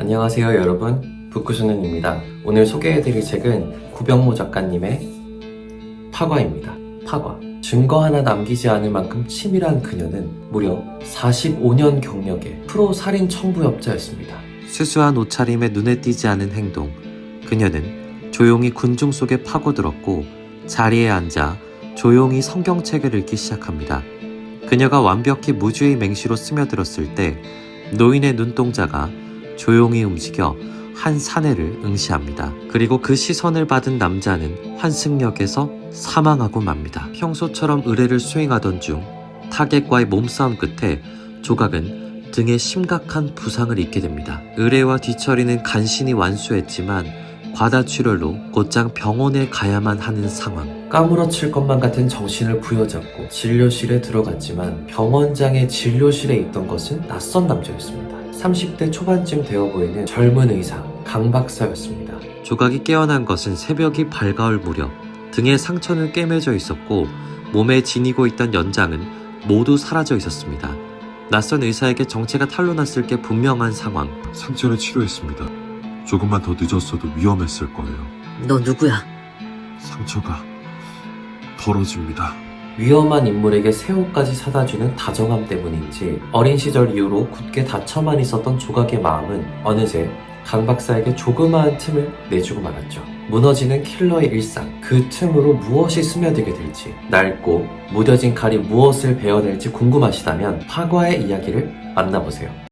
안녕하세요 여러분. 북구수는입니다. 오늘 소개해드릴 책은 구병모 작가님의 파과입니다. 파과. 증거 하나 남기지 않을 만큼 치밀한 그녀는 무려 45년 경력의 프로 살인 청부업자였습니다. 수수한 옷차림에 눈에 띄지 않은 행동. 그녀는 조용히 군중 속에 파고들었고 자리에 앉아 조용히 성경책을 읽기 시작합니다. 그녀가 완벽히 무주의 맹시로 스며들었을 때 노인의 눈동자가 조용히 움직여 한 사내를 응시합니다. 그리고 그 시선을 받은 남자는 환승역에서 사망하고 맙니다. 평소처럼 의뢰를 수행하던 중 타겟과의 몸싸움 끝에 조각은 등에 심각한 부상을 입게 됩니다. 의뢰와 뒤처리는 간신히 완수했지만 과다 출혈로 곧장 병원에 가야만 하는 상황. 까무러칠 것만 같은 정신을 부여잡고 진료실에 들어갔지만 병원장의 진료실에 있던 것은 낯선 남자였습니다 30대 초반쯤 되어 보이는 젊은 의사 강 박사였습니다 조각이 깨어난 것은 새벽이 밝아올 무렵 등에 상처는 꿰매져 있었고 몸에 지니고 있던 연장은 모두 사라져 있었습니다. 낯선 의사에게 정체가 탄로났을 게 분명한 상황. 상처는 치료했습니다. 조금만 더 늦었어도 위험했을 거예요. 너 누구야? 상처가 벌어집니다. 위험한 인물에게 새 옷까지 사다주는 다정함 때문인지 어린 시절 이후로 굳게 닫혀만 있었던 조각의 마음은 어느새 강 박사에게 조그마한 틈을 내주고 말았죠. 무너지는 킬러의 일상, 그 틈으로 무엇이 스며들게 될지, 낡고 무뎌진 칼이 무엇을 베어낼지 궁금하시다면 파과의 이야기를 만나보세요.